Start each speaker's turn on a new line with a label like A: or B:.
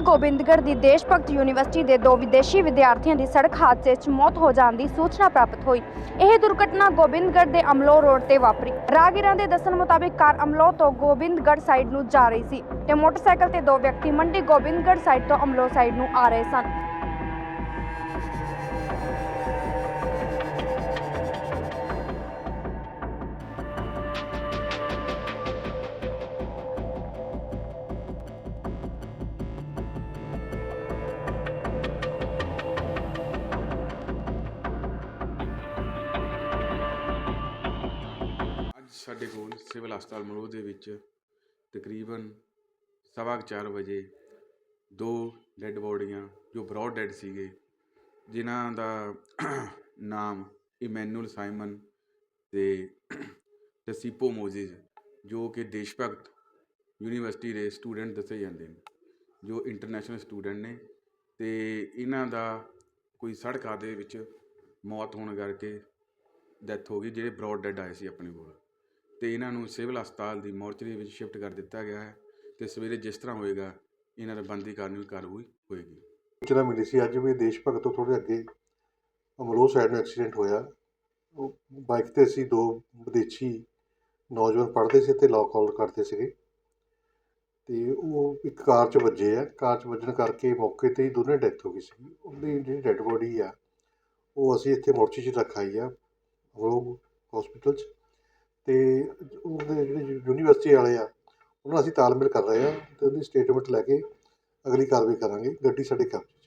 A: ਗੋਬਿੰਦਗੜ੍ਹ ਦੀ ਦੇਸ਼ ਭਗਤ ਯੂਨੀਵਰਸਿਟੀ ਦੇ ਦੋ ਵਿਦੇਸ਼ੀ ਵਿਦਿਆਰਥੀਆਂ ਦੀ ਸੜਕ ਹਾਦਸੇ 'ਚ ਮੌਤ ਹੋ ਜਾਣ ਦੀ ਸੂਚਨਾ ਪ੍ਰਾਪਤ ਹੋਈ। ਇਹ ਦੁਰਘਟਨਾ ਗੋਬਿੰਦਗੜ੍ਹ ਦੇ ਅਮਲੋ ਰੋਡ ਤੇ ਵਾਪਰੀ। ਰਾਹਗੀਰਾਂ ਦੇ ਦੱਸਣ ਮੁਤਾਬਿਕ ਕਾਰ ਅਮਲੋ ਤੋਂ ਗੋਬਿੰਦਗੜ੍ਹ ਸਾਈਡ ਨੂੰ ਜਾ ਰਹੀ ਸੀ ਤੇ ਮੋਟਰਸਾਈਕਲ ਤੇ ਦੋ ਵਿਅਕਤੀ ਮੰਡੀ ਗੋਬਿੰਦਗੜ੍ਹ ਸਾਈਡ ਤੋਂ ਅਮਲੋ ਸਾਈਡ ਨੂੰ ਆ ਰਹੇ ਸਨ।
B: ਸਾਡੇ ਕੋਲ ਸਿਵਲ ਹਸਪਤਾਲ ਮਲੋਹ ਦੇ ਵਿੱਚ ਤਕਰੀਬਨ ਸਵਾ ਕੁ ਚਾਰ ਵਜੇ ਦੋ ਡੈੱਡ ਬੋਡੀਆਂ, ਜੋ ਬਰੌਡ ਡੈੱਡ ਸੀਗੇ, ਜਿਨ੍ਹਾਂ ਦਾ ਨਾਮ ਇਮੈਨੂਅਲ ਸਾਈਮਨ ਤੇ ਟਸੀਪੋ ਮੋਜ਼ਿਸ ਜੋ ਕਿ ਦੇਸ਼ ਭਗਤ ਯੂਨੀਵਰਸਿਟੀ ਦੇ ਸਟੂਡੈਂਟ ਦੱਸੇ ਜਾਂਦੇ ਨੇ, ਜੋ ਇੰਟਰਨੈਸ਼ਨਲ ਸਟੂਡੈਂਟ ਨੇ ਤੇ ਇਹਨਾਂ ਦਾ ਕੋਈ ਸੜਕ ਹਾਦਸੇ ਵਿੱਚ ਮੌਤ ਹੋਣ ਕਰਕੇ ਡੈਥ ਹੋ ਗਈ, ਜਿਹੜੇ ਬਰੌਡ ਡੈੱਡ ਆਏ ਸੀ ਆਪਣੇ ਕੋਲ। ਤੇ ਇਹਨਾਂ ਨੂੰ ਸਿਵਲ ਹਸਪਤਾਲ ਦੀ ਮੋਰਚਰੀ ਵਿੱਚ ਸ਼ਿਫਟ ਕਰ ਦਿੱਤਾ ਗਿਆ ਹੈ ਤੇ ਸਵੇਰੇ ਜਿਸ ਤਰ੍ਹਾਂ ਹੋਏਗਾ, ਇਹਨਾਂ ਦਾ ਬੰਦੀ ਕਾਨੂੰਨੀ ਕਾਰਵਾਈ ਹੋਏਗੀ।
C: ਸੂਚਨਾ ਮਿਲੀ ਸੀ, ਅੱਜ ਵੀ ਦੇਸ਼ ਭਗਤ ਤੋਂ ਥੋੜ੍ਹੇ ਅੱਗੇ ਅਮਲੋਹ ਸਾਈਡ ਨੂੰ ਐਕਸੀਡੈਂਟ ਹੋਇਆ। ਉਹ ਬਾਈਕ ਤੇ ਸੀ, ਦੋ ਵਿਦੇਸ਼ੀ ਨੌਜਵਾਨ ਪੜ੍ਹਦੇ ਸੀ ਤੇ ਲਾਅ ਆਊਟ ਕਰਦੇ ਸੀਗੇ। ਤੇ ਉਹ ਇੱਕ ਕਾਰ 'ਚ ਵੱਜੇ ਆ। ਕਾਰ 'ਚ ਵੱਜਣ ਕਰਕੇ ਮੌਕੇ ਤੇ ਹੀ ਦੋਨੇ ਡੈਥ ਹੋ ਗਈ ਸੀ। ਉਹਦੀ ਜਿਹੜੀ ਡੈੱਡ ਬੋਡੀ ਆ, ਉਹ ਅਸੀਂ ਇੱਥੇ ਮੋਰਚੇ 'ਚ ਰੱਖਾਈ ਆ ਅਮਲੋਹ ਹਸਪੀਟਲ 'ਚ। ਅਤੇ ਉਹਦੇ ਜਿਹੜੇ ਯੂਨੀਵਰਸਿਟੀ ਵਾਲੇ ਆ, ਉਹਨਾਂ ਨਾਲ ਅਸੀਂ ਤਾਲਮੇਲ ਕਰ ਰਹੇ ਹਾਂ ਅਤੇ ਉਹਦੀ ਸਟੇਟਮੈਂਟ ਲੈ ਕੇ ਅਗਲੀ ਕਾਰਵਾਈ ਕਰਾਂਗੇ, ਗੱਡੀ ਸਾਡੇ ਕਬਜ਼ੇ 'ਚ